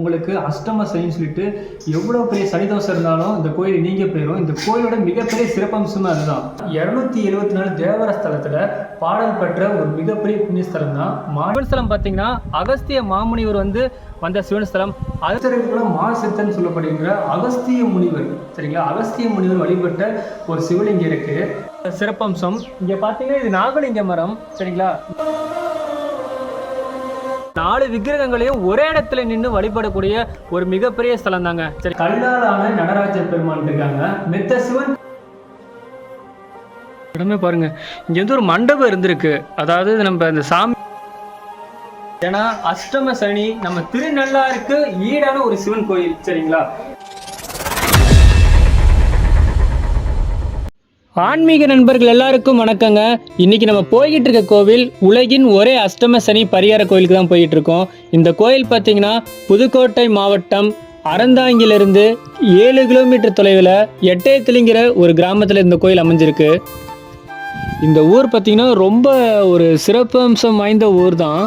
உங்களுக்கு அஷ்டம சனின்னு சொல்லிட்டு எவ்வளோ பெரிய சனிதோஷம் இருந்தாலும் இந்த கோயில் நீங்க போயிடும் இந்த கோயிலோட மிகப்பெரிய சிறப்பம்சமே அதுதான். இரநூத்தி எழுபத்தி நாலு தேவர ஸ்தலத்துல பாடல் பெற்ற ஒரு மிகப்பெரிய புண்ணியஸ்தலம் தான் சிவன் ஸ்தலம் பார்த்தீங்கன்னா அகஸ்திய மாமுனிவர் வந்து வந்த சிவன் ஸ்தலம். அகஸ்தியருக்குள்ள மாசித்தன் சொல்லப்படுகின்ற அகஸ்திய முனிவர். சரிங்களா? அகஸ்திய முனிவர் வழிபட்ட ஒரு சிவலிங்கம் இருக்கு. சிறப்பம்சம். இங்க பாத்தீங்கன்னா இது நாகலிங்க மரம். சரிங்களா? நாலு விக்கிரகங்களையும் ஒரே இடத்துல நின்று வழிபடக்கூடிய ஒரு மிகப்பெரிய ஸ்தலம் தாங்க சரி. கல்லாலான நடராஜ பெருமான் இருக்காங்க. மெத்த சிவன் இடமே பாருங்க. இங்க வந்து ஒரு மண்டபம் இருந்திருக்கு. அதாவது நம்ம இந்த சாமி ஏன்னா அஷ்டம சனி நம்ம திருநள்ளாருக்கு ஈடான ஒரு சிவன் கோயில் சரிங்களா? ஆன்மீக நண்பர்கள் எல்லாருக்கும் வணக்கங்க. இன்னைக்கு நம்ம போய்கிட்டு இருக்க கோவில் உலகின் ஒரே அஷ்டம சனி பரிகார கோயிலுக்கு தான் போயிட்டு இருக்கோம். இந்த கோயில் பார்த்தீங்கன்னா புதுக்கோட்டை மாவட்டம் அறந்தாங்கிலிருந்து ஏழு கிலோமீட்டர் தொலைவில் எட்டயத்திலிங்கிற ஒரு கிராமத்தில் இந்த கோயில் அமைஞ்சிருக்கு. இந்த ஊர் பார்த்தீங்கன்னா ரொம்ப ஒரு சிறப்பம்சம் வாய்ந்த ஊர் தான்.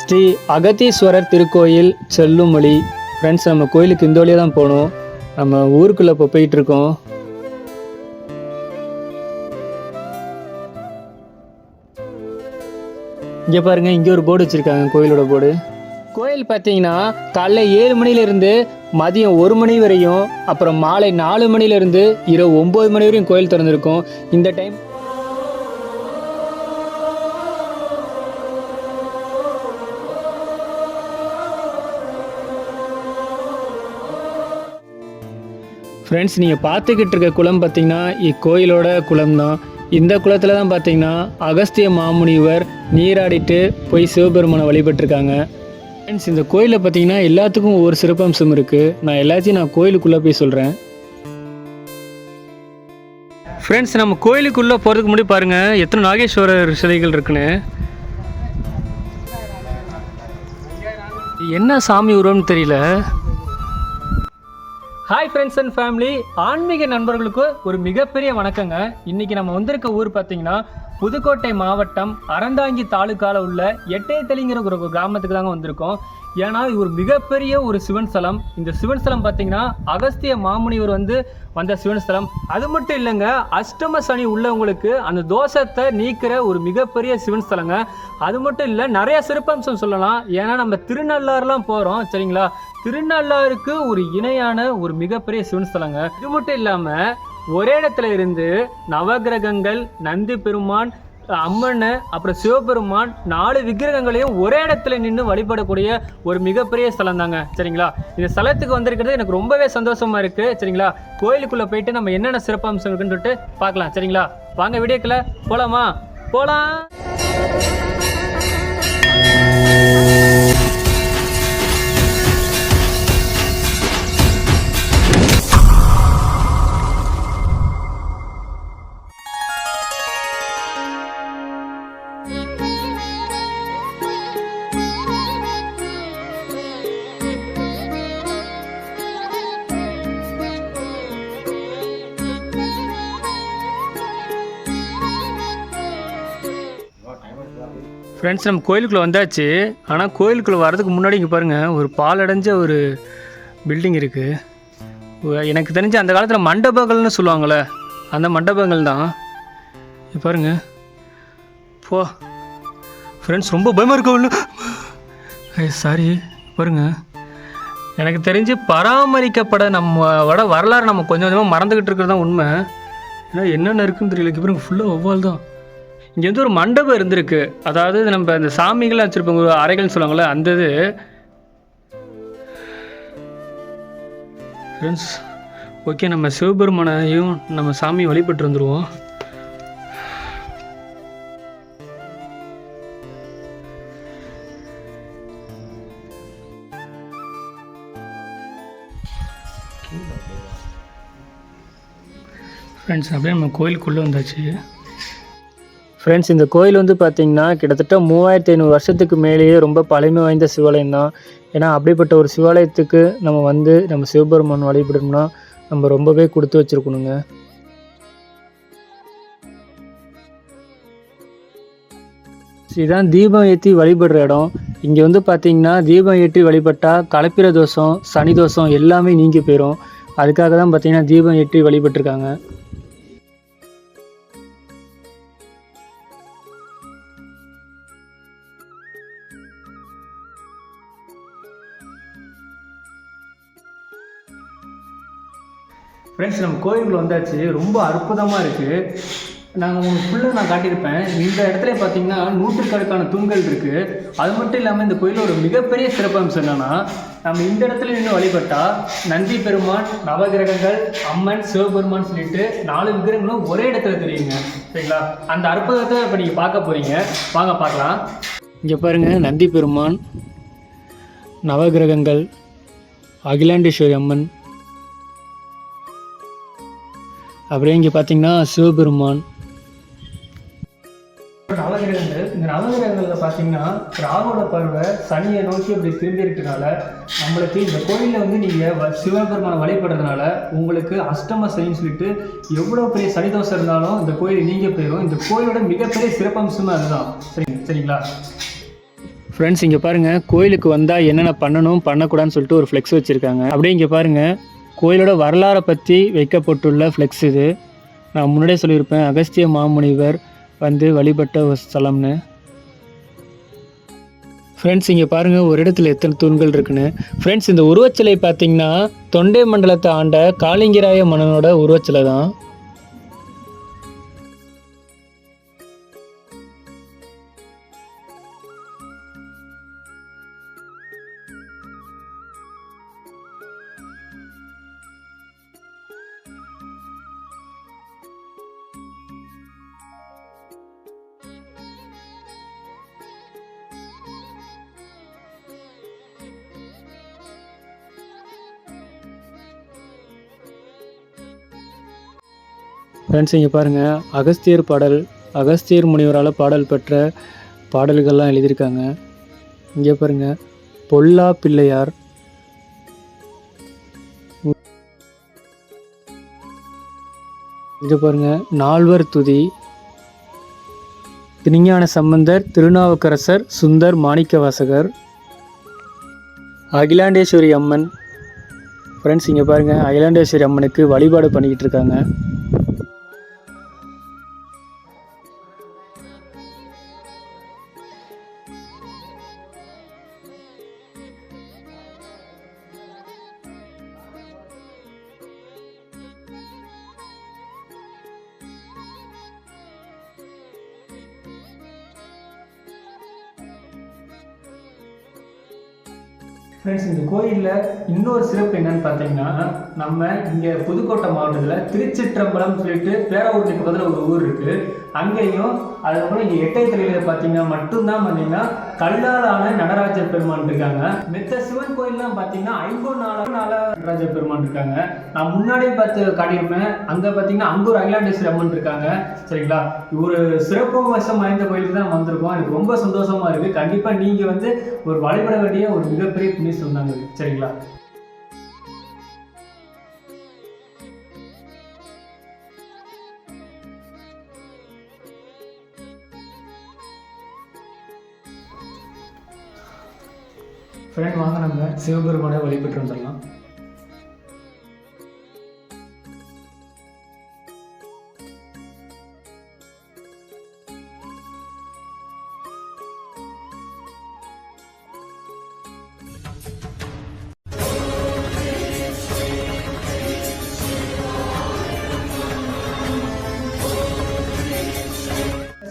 ஸ்ரீ அகத்தீஸ்வரர் திருக்கோயில் செல்லுமொழி. ஃப்ரெண்ட்ஸ் நம்ம கோயிலுக்கு இந்த வழியாக தான் போகணும். நம்ம ஊருக்குள்ளே இப்போ போயிட்டு இங்கே பாருங்க இங்கே ஒரு போர்டு வச்சுருக்காங்க கோயிலோட போர்டு கோயில் பார்த்தீங்கன்னா காலைல ஏழு மணிலேருந்து மதியம் ஒரு மணி வரையும் அப்புறம் மாலை நாலு மணிலேருந்து இரவு ஒம்பது மணி வரையும் கோயில் திறந்துருக்கும். இந்த டைம் ஃப்ரெண்ட்ஸ் நீங்கள் பார்த்துக்கிட்டு இருக்க குளம் பார்த்தீங்கன்னா இக்கோயிலோட குளம் தான் இந்த குளத்தில் தான் பார்த்தீங்கன்னா அகஸ்திய மாமுனிவர் நீராடிட்டு போய் சிவபெருமானை வழிபட்டிருக்காங்க. ஃப்ரெண்ட்ஸ் இந்த கோயிலில் பார்த்தீங்கன்னா எல்லாத்துக்கும் ஒவ்வொரு சிறப்பம்சம் இருக்குது நான் எல்லாத்தையும் நான் கோயிலுக்குள்ளே போய் சொல்கிறேன் ஃப்ரெண்ட்ஸ் நம்ம கோயிலுக்குள்ளே போகிறதுக்கு முன்னாடி பாருங்கள் எத்தனை நாகேஸ்வரர் சிலைகள் இருக்குன்னு. என்ன சாமி உருவம்னு தெரியல. ஹாய் ஃப்ரெண்ட்ஸ் அண்ட் ஃபேமிலி ஆன்மீக நண்பர்களுக்கு ஒரு மிகப்பெரிய வணக்கங்க. இன்னைக்கு நம்ம வந்திருக்க ஊர் பார்த்தீங்கன்னா புதுக்கோட்டை மாவட்டம் அறந்தாங்கி தாலுக்கால உள்ள எட்டயத்தலிங்கிற ஒரு கிராமத்துக்கு தாங்க வந்திருக்கோம். ஏன்னா இது ஒரு மிகப்பெரிய ஒரு சிவன் ஸ்தலம். இந்த சிவன் ஸ்தலம் பார்த்தீங்கன்னா அகஸ்திய மாமுனிவர் வந்து வந்த சிவன் ஸ்தலம். அது மட்டும் இல்லைங்க அஷ்டம சனி உள்ளவங்களுக்கு அந்த தோஷத்தை நீக்கிற ஒரு மிகப்பெரிய சிவன் ஸ்தலங்க. அது மட்டும் இல்லை நிறைய சிறப்பம்சம் சொல்லலாம். ஏன்னா நம்ம திருநள்ளாறுலாம் போகிறோம் சரிங்களா? திருநள்ளாறுக்கு ஒரு இணையான ஒரு மிகப்பெரிய சிவன் ஸ்தலங்க. இது மட்டும் இல்லாமல் ஒரே இடத்துல இருந்து நவகிரகங்கள் நந்தி பெருமான் அம்மன் அப்புறம் சிவபெருமான் நாலு விக்கிரகங்களையும் ஒரே இடத்துல நின்று வழிபடக்கூடிய ஒரு மிகப்பெரிய ஸ்தலம் தாங்க சரிங்களா? இந்த ஸ்தலத்துக்கு வந்திருக்கிறது எனக்கு ரொம்பவே சந்தோஷமா இருக்கு. சரிங்களா? கோயிலுக்குள்ள போயிட்டு நம்ம என்னென்ன சிறப்பம்சம் இருக்குன்னு சொல்லிட்டு பார்க்கலாம். சரிங்களா? வாங்க வீடியோக்குள்ள போலாமா? போலாம்! ஃப்ரெண்ட்ஸ் நம்ம கோயிலுக்குள்ளே வந்தாச்சு. ஆனால் கோயிலுக்குள்ளே வரதுக்கு முன்னாடி இங்கே பாருங்கள் ஒரு பாலடைஞ்ச ஒரு பில்டிங் இருக்குது எனக்கு தெரிஞ்ச அந்த காலத்தில் மண்டபங்கள்னு சொல்லுவாங்கள்ல அந்த மண்டபங்கள் தான். பாருங்கள் பாருங்க. போ. ஃப்ரெண்ட்ஸ் ரொம்ப பயமாக இருக்க சாரி பாருங்க. எனக்கு தெரிஞ்சு பராமரிக்கப்பட நம்ம வட வரலாறு நம்ம கொஞ்சம் கொஞ்சமாக மறந்துக்கிட்டு இருக்கிறது தான் உண்மை. ஏன்னா என்னென்ன இருக்குன்னு தெரியல. இப்போ ஃபுல்லாக ஒவ்வால் தான். இங்கே வந்து ஒரு மண்டபம் இருந்திருக்கு. அதாவது நம்ம இந்த சாமிகள்லாம் வச்சுருப்போம் ஒரு அறைகள்னு சொல்லுவாங்கள்ல அந்த இது. ஃப்ரெண்ட்ஸ் ஓகே நம்ம சிவபெருமானையும் நம்ம சாமி வழிபட்டு வந்துடுவோம் ஃப்ரெண்ட்ஸ் அப்படியே நம்ம கோயிலுக்குள்ளே வந்தாச்சு. ஃப்ரெண்ட்ஸ் இந்த கோயில் வந்து பார்த்திங்கன்னா கிட்டத்தட்ட மூவாயிரத்தி ஐநூறு வருஷத்துக்கு மேலேயே ரொம்ப பழமை வாய்ந்த சிவாலயம் தான். ஏன்னா அப்படிப்பட்ட ஒரு சிவாலயத்துக்கு நம்ம வந்து நம்ம சிவபெருமான் வழிபடணும்னா நம்ம ரொம்பவே கொடுத்து வச்சுருக்கணுங்க. இதான் தீபம் ஏற்றி வழிபடுற இடம். இங்கே வந்து பார்த்தீங்கன்னா தீபம் ஏற்றி வழிபட்டால் கலப்பிர தோஷம் சனி தோஷம் எல்லாமே நீங்கி போயிடும் அதுக்காக தான் பார்த்தீங்கன்னா தீபம் ஏற்றி வழிபட்டிருக்காங்க. ஃப்ரெண்ட்ஸ் நம்ம கோயிலுக்குள்ள வந்தாச்சு. ரொம்ப அற்புதமாக இருக்குது நாங்கள் உங்களுக்கு ஃபுல்லாக நான் காட்டியிருப்பேன். இந்த இடத்துல பார்த்தீங்கன்னா நூற்றுக்கணக்கான தூண்கள் இருக்குது அது மட்டும் இல்லாமல் இந்த கோயிலில் ஒரு மிகப்பெரிய சிறப்பம்சம் என்னென்னா நம்ம இந்த இடத்துல நின்று வழிபட்டால் நந்தி பெருமான் நவகிரகங்கள் அம்மன் சிவபெருமான் சொல்லிட்டு நாலு விக்கிரகங்களும் ஒரே இடத்துல தெரியுங்க. சரிங்களா? அந்த அற்புதத்தை இப்போ நீங்கள் பார்க்க போகிறீங்க வாங்க பார்க்கலாம். இங்கே பாருங்கள் நந்தி பெருமான் நவகிரகங்கள் அகிலாண்டேஸ்வரி அம்மன் அப்படியே இங்கே பார்த்தீங்கன்னா சிவபெருமான். நவகிரகங்கள் இந்த நவகிரகங்களில் பார்த்தீங்கன்னா ராகுவோட பார்வை சனியை நோக்கி அப்படி திரும்பி இருக்கனால நம்மளுக்கு இந்த கோயிலில் வந்து நீங்கள் சிவபெருமானை வழிபடுறதுனால உங்களுக்கு அஷ்டம சனின்னு சொல்லிட்டு எவ்வளோ பெரிய சனி தோசை இருந்தாலும் இந்த கோயில் நீங்க போயிடும் இந்த கோயிலோட மிகப்பெரிய சிறப்பம்சமே அதுதான். சரிங்க சரிங்களா? ஃப்ரெண்ட்ஸ் இங்கே பாருங்கள் கோயிலுக்கு வந்தால் என்னென்ன பண்ணணும் பண்ணக்கூடாதுன்னு சொல்லிட்டு ஒரு ஃப்ளெக்ஸ் வச்சுருக்காங்க. அப்படியே இங்கே பாருங்கள் கோயிலோட வரலாறை பற்றி வைக்கப்பட்டுள்ள ஃப்ளெக்ஸ் இது. நான் முன்னாடியே சொல்லியிருப்பேன் அகஸ்திய மாமுனிவர் வந்து வழிபட்ட ஒரு ஸ்தலம்னு. ஃப்ரெண்ட்ஸ் இங்கே பாருங்கள் ஒரு இடத்துல எத்தனை தூண்கள் இருக்குன்னு. ஃப்ரெண்ட்ஸ் இந்த உருவச்சிலை பார்த்தீங்கன்னா தொண்டை மண்டலத்தை ஆண்ட காளிங்கராய மன்னனோட உருவச்சிலை தான் ஃப்ரெண்ட்ஸ் இங்கே பாருங்கள் அகஸ்தியர் பாடல் அகஸ்தியர் முனிவரால் பாடல் பெற்ற பாடல்கள்லாம் எழுதியிருக்காங்க. இங்கே பாருங்கள் பொல்லா பிள்ளையார். இங்கே பாருங்கள் நால்வர் துதி. திருஞான சம்பந்தர் திருநாவுக்கரசர் சுந்தர் மாணிக்கவாசகர். அகிலாண்டேஸ்வரி அம்மன். ஃப்ரெண்ட்ஸ் இங்கே பாருங்கள் அகிலாண்டேஸ்வரி அம்மனுக்கு வழிபாடு பண்ணிக்கிட்டு இருக்காங்க. ஃப்ரெண்ட்ஸ் இந்த கோயிலில் இன்னொரு சிறப்பு என்னன்னு பார்த்தீங்கன்னா நம்ம இங்கே புதுக்கோட்டை மாவட்டத்தில் திருச்சிற்றம்பலம் சொல்லிட்டு பேரூருக்கு பக்கத்தில் ஒரு ஊர் இருக்குது அங்கேயும் அதுக்கப்புறம் இங்கே எட்டயத்திரையில் பார்த்தீங்கன்னா மட்டும்தான் பார்த்தீங்கன்னா கல்லாலான நடராஜர் பெருமான் இருக்காங்க. மித்த சிவன் கோயில்லாம் பார்த்தீங்கன்னா ஐம்பது நாள நாள நடராஜர் பெருமான் இருக்காங்க. நான் முன்னாடியே பார்த்து காட்டியிருப்பேன். அங்கே பார்த்தீங்கன்னா அங்கே ஒரு அகிலாண்டேஸ்வரி அம்மன் இருக்காங்க. சரிங்களா? ஒரு சிறப்பு வசம் வாய்ந்த கோயிலுக்கு தான் வந்திருக்கோம். எனக்கு ரொம்ப சந்தோஷமா இருக்கு. கண்டிப்பாக நீங்கள் வந்து ஒரு வழிபட வேண்டிய ஒரு மிகப்பெரிய புண்ணிய சொன்னாங்க. சரிங்களா? ஃப்ரெண்ட் வாங்க நம்ம சிவபெருமானை வழிபட்டு வந்துடலாம்.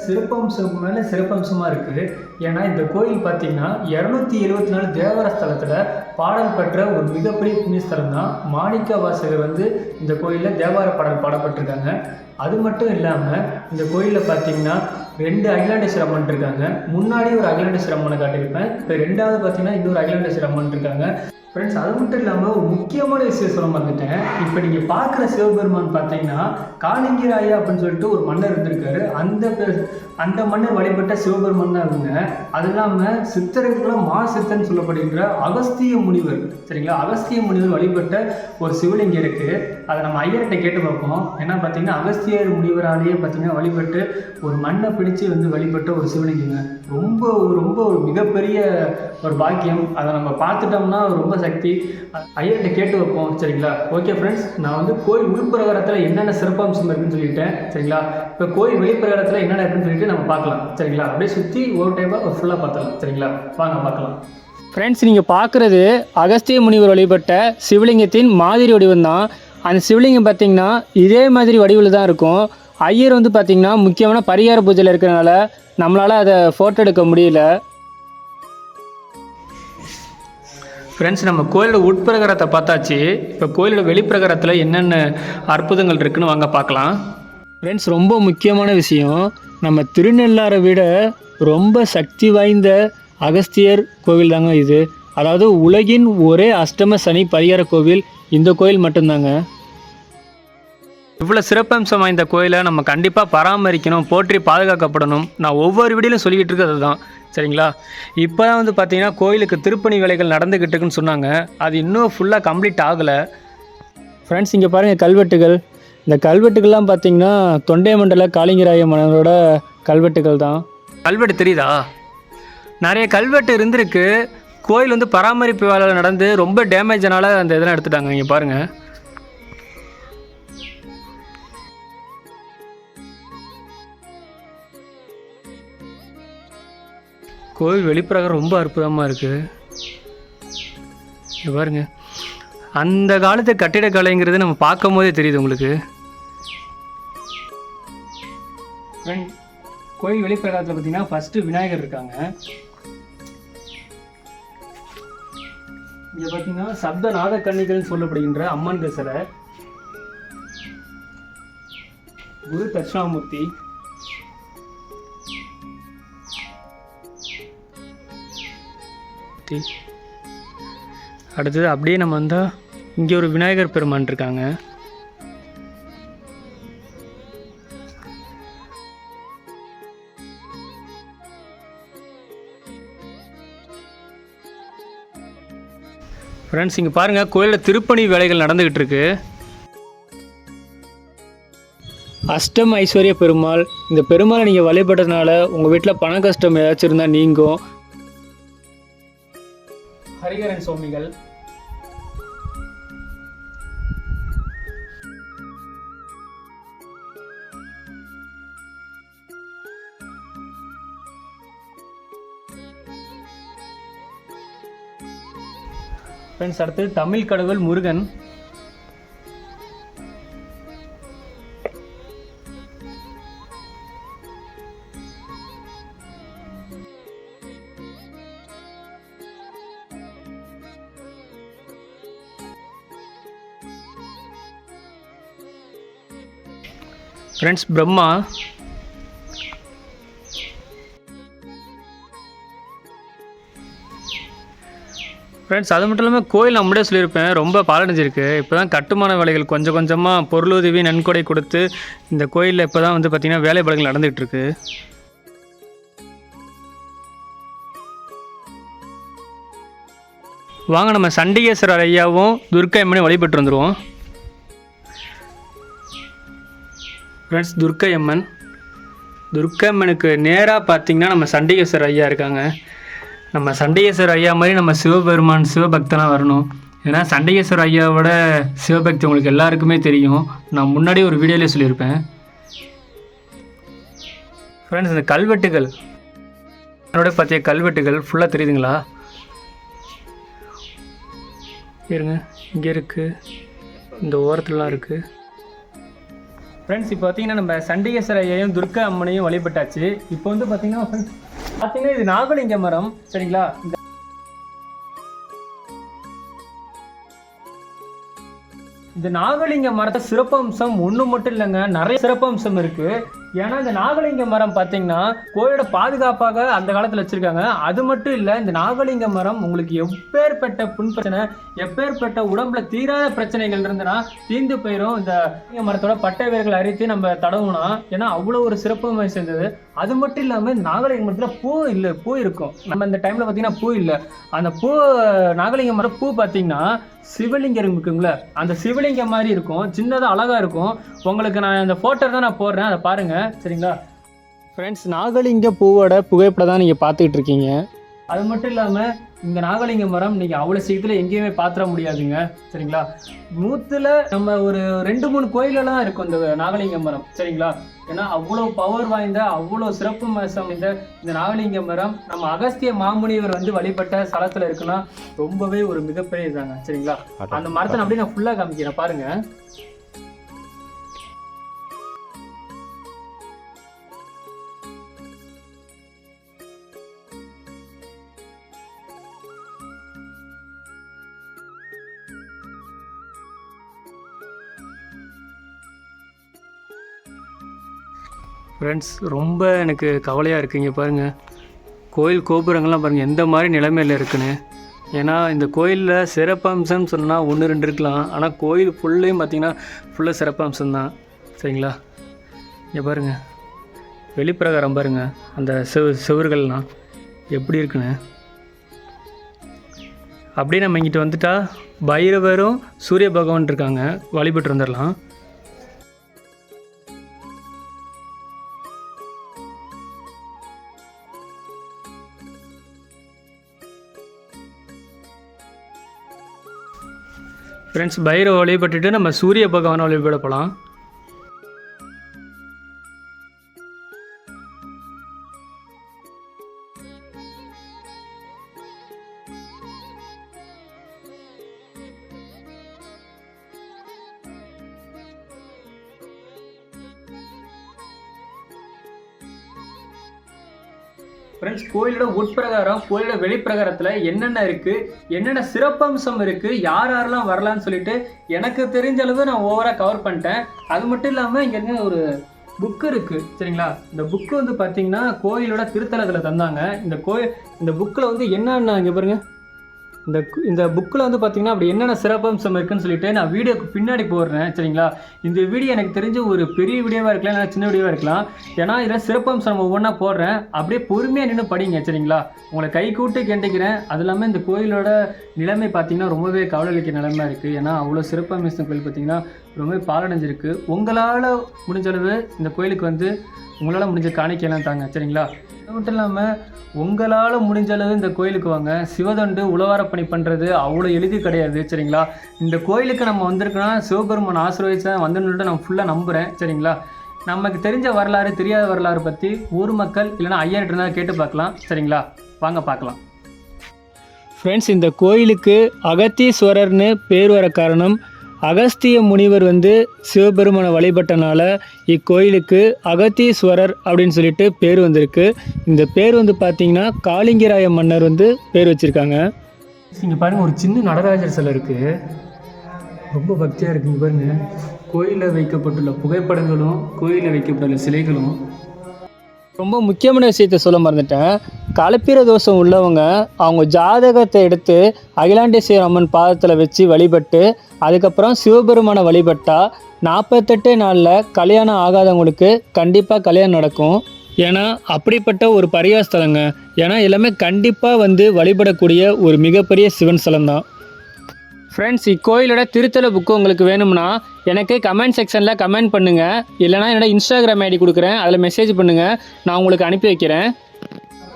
சிறப்பம்சம் மேலே சிறப்பம்சமாக இருக்குது ஏன்னா இந்த கோயில் பார்த்தீங்கன்னா இரநூத்தி எழுபத்தி நாலு தேவர ஸ்தலத்தில் பாடல் பெற்ற ஒரு மிகப்பெரிய புண்ணியஸ்தலம் தான் மாணிக்க வாசகர் வந்து இந்த கோயிலில் தேவார பாடல் பாடப்பட்டிருக்காங்க. அது மட்டும் இல்லாமல் இந்த கோயிலில் பார்த்தீங்கன்னா ரெண்டு அகிலாண்டேஸ்வர அம்மன் இருக்காங்க. முன்னாடி ஒரு அகிலாண்டேஸ்வர அம்மனை காட்டியிருப்பேன். இப்போ ரெண்டாவது பார்த்தீங்கன்னா இன்னொரு அகிலாண்டேஸ்வர அம்மன் இருக்காங்க. ஃப்ரெண்ட்ஸ் அது மட்டும் இல்லாமல் ஒரு முக்கியமான விஷயம் சொல்ல மறந்துட்டேன். இப்போ நீங்கள் பார்க்குற சிவபெருமான் பார்த்தீங்கன்னா காலிங்கிராயா அப்படின்னு சொல்லிட்டு ஒரு மன்னர் இருந்திருக்காரு. அந்த பெ- அந்த மன்னர் வழிபட்ட சிவபெருமான் தான் இவங்க. அது இல்லாமல் சித்தர்களுக்குள்ள மா சித்தன் சொல்லப்படுகின்ற அகஸ்திய முனிவர் சரிங்களா? அகஸ்திய முனிவர் வழிபட்ட ஒரு சிவலிங்கம் இருக்குது அதை நம்ம ஐயர்கிட்ட கேட்டு பார்ப்போம். ஏன்னா பார்த்தீங்கன்னா அகஸ்தியர் முனிவராலேயே பார்த்தீங்கன்னா வழிபட்டு ஒரு மண்ணை பிடிச்சு வந்து வழிபட்ட ஒரு சிவலிங்கங்க. ரொம்ப ரொம்ப ஒரு மிகப்பெரிய ஒரு பாக்கியம். அதை நம்ம பார்த்துட்டோம்னா ரொம்ப சக்தி. ஐயர்கிட்ட கேட்டு வைப்போம் சரிங்களா? ஓகே ஃப்ரெண்ட்ஸ் நான் வந்து கோயில் உள்பிரகாரத்தில் என்னென்ன சிறப்பம்சம் இருக்குன்னு சொல்லிட்டேன் சரிங்களா? இப்போ கோயில் வெளிப்பிரகாரத்தில் என்னென்ன இருக்குன்னு சொல்லிட்டு நம்ம பார்க்கலாம் சரிங்களா? அப்படியே சுற்றி ஒரு டைமாக ஃபுல்லாக பார்த்துலாம் சரிங்களா? வாங்க பார்க்கலாம். ஃப்ரெண்ட்ஸ் நீங்கள் பார்க்குறது அகஸ்திய முனிவர் வழிபட்ட சிவலிங்கத்தின் மாதிரி வடிவம் தான். அந்த சிவலிங்கம் பார்த்திங்கன்னா இதே மாதிரி வடிவில் தான் இருக்கும். ஐயர் வந்து பார்த்திங்கன்னா முக்கியமான பரிகார பூஜையில் இருக்கிறனால நம்மளால் அதை ஃபோட்டோ எடுக்க முடியல. ஃப்ரெண்ட்ஸ் நம்ம கோயிலோட உட்பிரகாரத்தை பார்த்தாச்சு. இப்போ கோயிலோட வெளிப்பிரகாரத்தில் என்னென்ன அற்புதங்கள் இருக்குன்னு வாங்க பார்க்கலாம். ஃப்ரெண்ட்ஸ் ரொம்ப முக்கியமான விஷயம் நம்ம திருநெல்லாரை விட ரொம்ப சக்தி வாய்ந்த அகஸ்தியர் கோவில் தாங்க இது. அதாவது உலகின் ஒரே அஷ்டம சனி பரிகார கோவில் இந்த கோயில் மட்டும்தாங்க. இவ்வளோ சிறப்பம்சம் வாய்ந்த கோயிலை நம்ம கண்டிப்பாக பராமரிக்கணும் போற்றி பாதுகாக்கப்படணும். நான் ஒவ்வொரு வீடியோலையும் சொல்லிக்கிட்டு இருக்கிறது அதுதான். சரிங்களா? இப்போ தான் வந்து பார்த்தீங்கன்னா கோயிலுக்கு திருப்பணி வேலைகள் நடந்துக்கிட்டு இருக்குன்னு சொன்னாங்க. அது இன்னும் ஃபுல்லாக கம்ப்ளீட் ஆகலை. ஃப்ரெண்ட்ஸ் இங்கே பாருங்கள் கல்வெட்டுகள். இந்த கல்வெட்டுகள்லாம் பார்த்தீங்கன்னா தொண்டை மண்டல காளிங்கராய மன்னரோட கல்வெட்டுகள் தான். கல்வெட்டு தெரியுதா? நிறைய கல்வெட்டு இருந்திருக்கு. கோயில் வந்து பராமரிப்பு வேலை நடந்து ரொம்ப டேமேஜனால அந்த இதெல்லாம் எடுத்துட்டாங்க. இங்கே பாருங்கள் கோவில் வெளிப்பிரகாரம் ரொம்ப அற்புதமாக இருக்குது பாருங்க. அந்த காலத்து கட்டிடக்கலைங்கிறது நம்ம பார்க்கும் போதே தெரியுது உங்களுக்கு. கோயில் வெளிப்பிரகாரத்தில் பார்த்தீங்கன்னா ஃபஸ்ட்டு விநாயகர் இருக்காங்க. இங்கே பார்த்தீங்கன்னா சப்த நாத கன்னிகள்னு சொல்லப்படுகின்ற அம்மன் சிலை குரு தட்சிணாமூர்த்தி தி. அடுத்தது அப்படியே நம்ம வந்தால் இங்கே ஒரு விநாயகர் பெருமான் இருக்காங்க. ஃப்ரெண்ட்ஸ் இங்கே பாருங்கள் கோயிலில் திருப்பணி வேலைகள் நடந்துக்கிட்டு இருக்கு. அஷ்டம் ஐஸ்வர்ய பெருமாள். இந்த பெருமாளை நீங்கள் வழிபடுறதுனால உங்கள் வீட்டில் பண கஷ்டம் ஏதாச்சும் இருந்தால் நீங்கும். ஹரிகரன் சுவாமிகள். ஃப்ரெண்ட்ஸ் அடுத்து தமிழ் கடவுள் முருகன். ஃப்ரெண்ட்ஸ் பிரம்மா ஃப்ரெண்ட்ஸ் அது மட்டும் இல்லாமல் கோயில் நான் முன்னாடியே சொல்லியிருப்பேன். ரொம்ப பாலடைஞ்சிருக்கு. இப்போ தான் கட்டுமான வேலைகள் கொஞ்சம் கொஞ்சமாக பொருளுதவி நன்கொடை கொடுத்து இந்த கோயிலில் இப்போ தான் வந்து பார்த்திங்கன்னா வேலைப்பாடுகள் நடந்துகிட்ருக்கு. வாங்க நம்ம சண்டிகேஸ்வரர் ஐயாவும் துர்க்கை அம்மனையும் வழிபட்டு வந்துடுவோம் ஃப்ரெண்ட்ஸ் துர்க்கை அம்மன் நேராக பார்த்தீங்கன்னா நம்ம சண்டிகேஸ்வர் ஐயா இருக்காங்க. நம்ம சண்டிகேஸ்வர் ஐயா மாதிரி நம்ம சிவபெருமான் சிவபக்தனாக வரணும். ஏன்னா சண்டிகேஸ்வர் ஐயாவோட சிவபக்தி உங்களுக்கு எல்லாருக்குமே தெரியும். நான் முன்னாடி ஒரு வீடியோலேயே சொல்லியிருப்பேன். ஃப்ரெண்ட்ஸ் இந்த கல்வெட்டுகள். என்னோட பார்த்திய கல்வெட்டுகள் ஃபுல்லாக தெரியுதுங்களா? இருங்க இங்கே இருக்குது இந்த ஓரத்துலலாம் இருக்குது ஃப்ரெண்ட்ஸ் இப்போ பார்த்தீங்கன்னா நம்ம சண்டிகேஸ்வர ஐயையும் துர்கா அம்மனையும் வழிபட்டாச்சு. இப்போ வந்து பார்த்தீங்கன்னா பார்த்தீங்கன்னா இது நாகலிங்க மரம் சரிங்களா? இந்த இந்த நாகலிங்க மரத்தை சிறப்பம்சம் ஒன்று மட்டும் இல்லைங்க நிறைய சிறப்பம்சம் இருக்குது ஏன்னா இந்த நாகலிங்க மரம் பார்த்தீங்கன்னா கோயிலோட பாதுகாப்பாக அந்த காலத்தில் வச்சுருக்காங்க. அது மட்டும் இல்லை இந்த நாகலிங்க மரம் உங்களுக்கு எப்பேற்பட்ட புண் பிரச்சனை எப்பேற்பட்ட உடம்புல தீராத பிரச்சனைகள் இருந்ததுன்னா தீர்ந்து போயிடும் இந்த மரத்தோட பட்டை வேர்கள் அரித்து நம்ம தடவுனா ஏன்னா அவ்வளோ ஒரு சிறப்பு சேர்ந்தது. அது மட்டும் இல்லாமல் நாகலிங்க மரத்தில் பூ இல்லை பூ இருக்கும். நம்ம இந்த டைமில் பார்த்தீங்கன்னா பூ இல்லை. அந்த பூ நாகலிங்க மரம் பூ பார்த்தீங்கன்னா சிவலிங்கம் இருக்குங்களே அந்த சிவலிங்கம் மாதிரி இருக்கும். சின்னதாக அழகாக இருக்கும். உங்களுக்கு நான் அந்த ஃபோட்டோ தான் நான் போடுறேன். அதை பாருங்கள் சரிங்களா? ஃப்ரெண்ட்ஸ் நாகலிங்க பூவோட புகைப்படம் தான் நீங்கள் பார்த்துக்கிட்டு இருக்கீங்க. அது மட்டும் இல்லாமல் இந்த நாகலிங்க மரம் நீங்கள் அவ்வளோ சீக்கிரத்தில் எங்கேயுமே பார்த்துட முடியாதுங்க. சரிங்களா? நூற்றுல நம்ம ஒரு ரெண்டு மூணு கோயிலெல்லாம் இருக்கும் இந்த நாகலிங்க மரம். சரிங்களா? ஏன்னா அவ்வளோ பவர் வாய்ந்த அவ்வளோ சிறப்பு மசம் இந்த இந்த நாகலிங்க மரம் நம்ம அகஸ்திய மாமுனிவர் வந்து வழிபட்ட ஸ்தலத்தில் இருக்குன்னா ரொம்பவே ஒரு மிகப்பெரிய இதாங்க சரிங்களா அந்த மரத்தை நான் அப்படியே நான் ஃபுல்லாக காமிக்கிறேன். பாருங்க. ஃப்ரெண்ட்ஸ் ரொம்ப எனக்கு கவலையாக இருக்குது இங்கே பாருங்கள் கோயில் கோபுரங்கள்லாம் பாருங்கள் எந்த மாதிரி நிலைமையில் இருக்குன்னு. ஏன்னா இந்த கோயிலில் சிறப்பம்சம்னு சொன்னால் ஒன்று ரெண்டு இருக்கலாம். ஆனால் கோயில் ஃபுல்லையும் பார்த்திங்கன்னா ஃபுல்லாக சிறப்பம்சம் தான். சரிங்களா? இங்கே பாருங்கள் வெளிப்பிரகாரம் பாருங்கள் அந்த செவு செவர்கள்லாம் எப்படி இருக்குன்னு. அப்படியே நம்ம இங்கிட்டு வந்துட்டால் பைரவரும் சூரிய பகவான் இருக்காங்க. வழிபட்டு வந்துடலாம் ஃப்ரெண்ட்ஸ் பைரவ வழிபட்டுட்டு நம்ம சூரிய பகவானை வழிபட போகலாம் ஃப்ரெண்ட்ஸ் கோயிலோட உட்பிரகாரம் கோயிலோட வெளிப்பிரகாரத்தில் என்னென்ன இருக்குது என்னென்ன சிறப்பம்சம் இருக்குது யார் யாரெல்லாம் வரலான்னு சொல்லிட்டு எனக்கு தெரிஞ்ச அளவு நான் ஓவராக கவர் பண்ணிட்டேன். அது மட்டும் இல்லாமல் இங்கே ஒரு புக்கு இருக்குது சரிங்களா? இந்த புக்கு வந்து பார்த்தீங்கன்னா கோயிலோட திருத்தலத்தில் தந்தாங்க. இந்த கோயில் இந்த புக்கில் வந்து என்னென்ன இங்கே பாருங்கள் இந்த இந்த புக்கில் வந்து பார்த்தீங்கன்னா அப்படி என்னென்ன சிறப்பம்சம் இருக்குன்னு சொல்லிட்டு நான் வீடியோக்கு பின்னாடி போடுறேன் சரிங்களா? இந்த வீடியோ எனக்கு தெரிஞ்ச ஒரு பெரிய வீடியோவாக இருக்கலாம் இல்லை சின்ன வீடியோவாக இருக்கலாம். ஏன்னா இதில் சிறப்பம்சம் நம்ம ஒவ்வொன்றா போடுறேன். அப்படியே பொறுமையாக நின்று படிங்க சரிங்களா? உங்களை கை கூட்டு கேட்டுக்கிறேன். அது இல்லாமல் இந்த கோயிலோட நிலைமை பார்த்தீங்கன்னா ரொம்பவே கவலையளிக்க நிலைமை இருக்குது ஏன்னா அவ்வளோ சிறப்பம்சம் கோயில் பார்த்தீங்கன்னா ரொம்பவே பாலடைஞ்சிருக்கு. உங்களால் முடிஞ்சளவு இந்த கோயிலுக்கு வந்து உங்களால் முடிஞ்ச காணிக்கையெல்லாம் தாங்க சரிங்களா? அது மட்டும் இல்லாமல் உங்களால் முடிஞ்ச அளவு இந்த கோயிலுக்கு வாங்க. சிவதொண்டு உழவாரப்பணி பண்ணுறது அவ்வளோ எளிது கிடையாது சரிங்களா? இந்த கோயிலுக்கு நம்ம வந்திருக்கோன்னா சிவபெருமான் ஆசீர்வதிச்சா வந்துன்னு நான் ஃபுல்லாக நம்புகிறேன் சரிங்களா? நமக்கு தெரிஞ்ச வரலாறு தெரியாத வரலாறு பற்றி ஊர் மக்கள் இல்லைன்னா ஐயா இருந்தால் கேட்டு பார்க்கலாம் சரிங்களா? வாங்க பார்க்கலாம். ஃப்ரெண்ட்ஸ் இந்த கோயிலுக்கு அகத்தீஸ்வரர்னு பேர் வர காரணம் அகஸ்திய முனிவர் வந்து சிவபெருமானை வழிபட்டனால இக்கோயிலுக்கு அகத்தீஸ்வரர் அப்படின்னு சொல்லிட்டு பேர் வந்திருக்கு. இந்த பேர் வந்து பார்த்தீங்கன்னா காளிங்கராய மன்னர் வந்து பேர் வச்சுருக்காங்க. இங்கே பாருங்கள் ஒரு சின்ன நடராஜர் சிலை இருக்குது ரொம்ப பக்தியாக இருக்குங்க பாருங்கள் கோயிலில் வைக்கப்பட்டுள்ள புகைப்படங்களும் கோயிலில் வைக்கப்பட்டுள்ள சிலைகளும் ரொம்ப முக்கியமான விஷயத்த சொல்ல மறந்துட்டேன். கலப்பிர தோஷம் உள்ளவங்க அவங்க ஜாதகத்தை எடுத்து அகிலாண்டேஸ்வரி அம்மன் பாதத்தில் வச்சு வழிபட்டு அதுக்கப்புறம் சிவபெருமானை வழிபட்டால் நாற்பத்தெட்டு நாளில் கல்யாணம் ஆகாதவங்களுக்கு கண்டிப்பாக கல்யாணம் நடக்கும். ஏன்னா அப்படிப்பட்ட ஒரு பரிகார ஸ்தலங்க ஏன்னா எல்லாமே கண்டிப்பாக வந்து வழிபடக்கூடிய ஒரு மிகப்பெரிய சிவன் ஸ்தலம் தான். ஃப்ரெண்ட்ஸ் இக்கோயிலோட திருத்தல புக்கு உங்களுக்கு வேணும்னா எனக்கு கமெண்ட் செக்ஷனில் கமெண்ட் பண்ணுங்கள் இல்லைனா என்னோட இன்ஸ்டாகிராம் ஐடி கொடுக்குறேன். அதில் மெசேஜ் பண்ணுங்கள் நான் உங்களுக்கு அனுப்பி வைக்கிறேன்.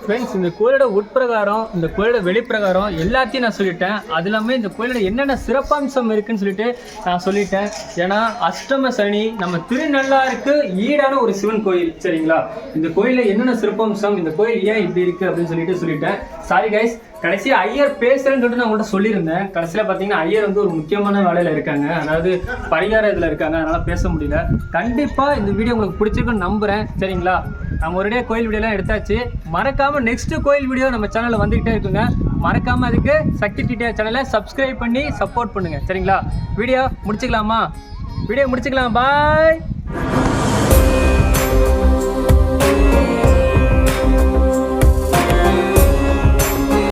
ஃப்ரெண்ட்ஸ் இந்த கோயிலோட உட்பிரகாரம் இந்த கோயிலோட வெளிப்பிரகாரம் எல்லாத்தையும் நான் சொல்லிட்டேன். அது இல்லாமல் இந்த கோயிலோட என்னென்ன சிறப்பம்சம் இருக்குன்னு சொல்லிட்டு நான் சொல்லிட்டேன். ஏன்னா அஷ்டம சனி நம்ம திருநள்ளாருக்கு ஈடான ஒரு சிவன் கோயில் சரிங்களா? இந்த கோயிலில் என்னென்ன சிறப்பம்சம் இந்த கோயில் ஏன் இப்படி இருக்குது அப்படின்னு சொல்லிட்டு சொல்லிட்டேன். சாரி கைஸ் கடைசி ஐயர் பேசுறேன்னு சொல்லிட்டு நான் உங்கள்கிட்ட சொல்லியிருந்தேன். கடைசியில் பார்த்தீங்கன்னா ஐயர் வந்து ஒரு முக்கியமான வேலையில் இருக்காங்க. அதாவது பரிகார இதில் இருக்காங்க. அதனால் பேச முடியல. கண்டிப்பாக இந்த வீடியோ உங்களுக்கு பிடிச்சிருக்குன்னு நம்புகிறேன் சரிங்களா? நம்ம ஒரேடியாக கோயில் வீடியோலாம் எடுத்தாச்சு. மறக்காமல் நெக்ஸ்ட்டு கோயில் வீடியோ நம்ம சேனலில் வந்துக்கிட்டே இருக்குங்க. மறக்காமல் அதுக்கு சக்தி டிடிஆ சேனலை சப்ஸ்கிரைப் பண்ணி சப்போர்ட் பண்ணுங்கள் சரிங்களா? வீடியோ முடிச்சுக்கலாமா? வீடியோ முடிச்சுக்கலாம்? பாய்